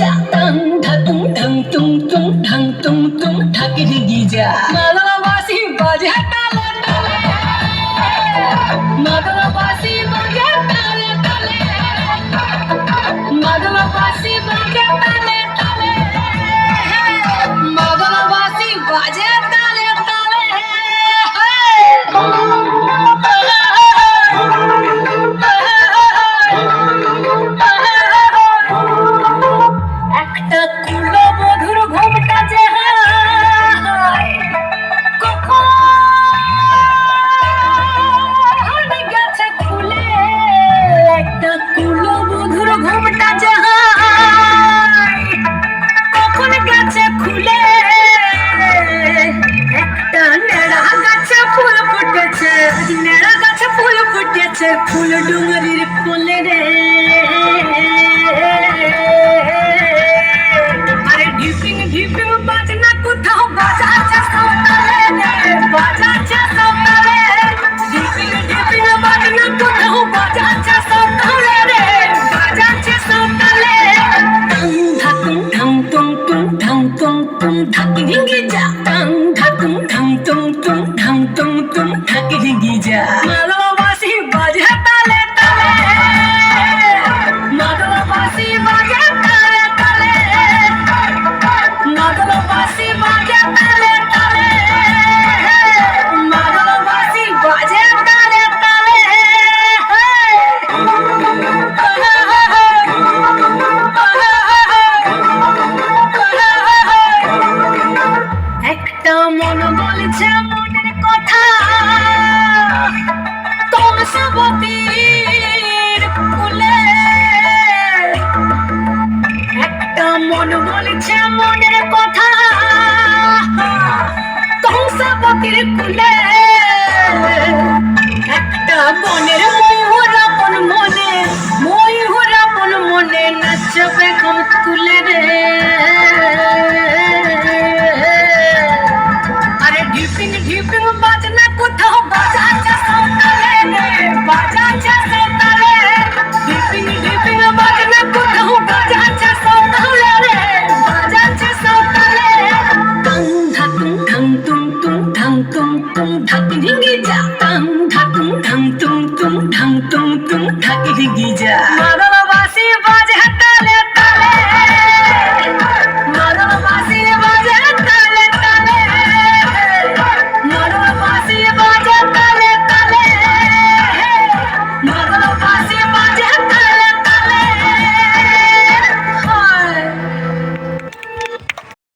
যা টাং ঢাকুং ঢং তুং তুং ঢং তুং তুং ঠাকিরি গিজা। ভালোবাসি বাজে হাটা সে ফুল ডুঙরির কোলে রে। আরে ঢিপিং ঢিপিং বাজনা কোথাও বাজাচ্ছে সাঁওতালে রে, বাজাচ্ছে সাঁওতালে ঢিপিং ঢিপিং বাজনা কোথাও বাজাচ্ছে সাঁওতালে রে, বাজাচ্ছে সাঁওতালে ধাকুম ধাম তুম তুম ধাম তুম তুম ধাকি রিঙ্গি যা। টাং ধাকুম ধাম তুম তুম ধাম তুম তুম ধাকি রিঙ্গি যা। মন বলছে মনের কথা। কংসবতীর কুলে একটা মন বলছে মনের কথা। কংসবতীর কুলে একটা বনের ময়ূর আপন মনে, ময়ূর আপন মনে নাচবে ঘম তুলে রে। ধাকি রিঙ্গি যা টাং ধাতুম ধাং তুম তুম ধাং তুম তুম ধাকি রিঙ্গি যা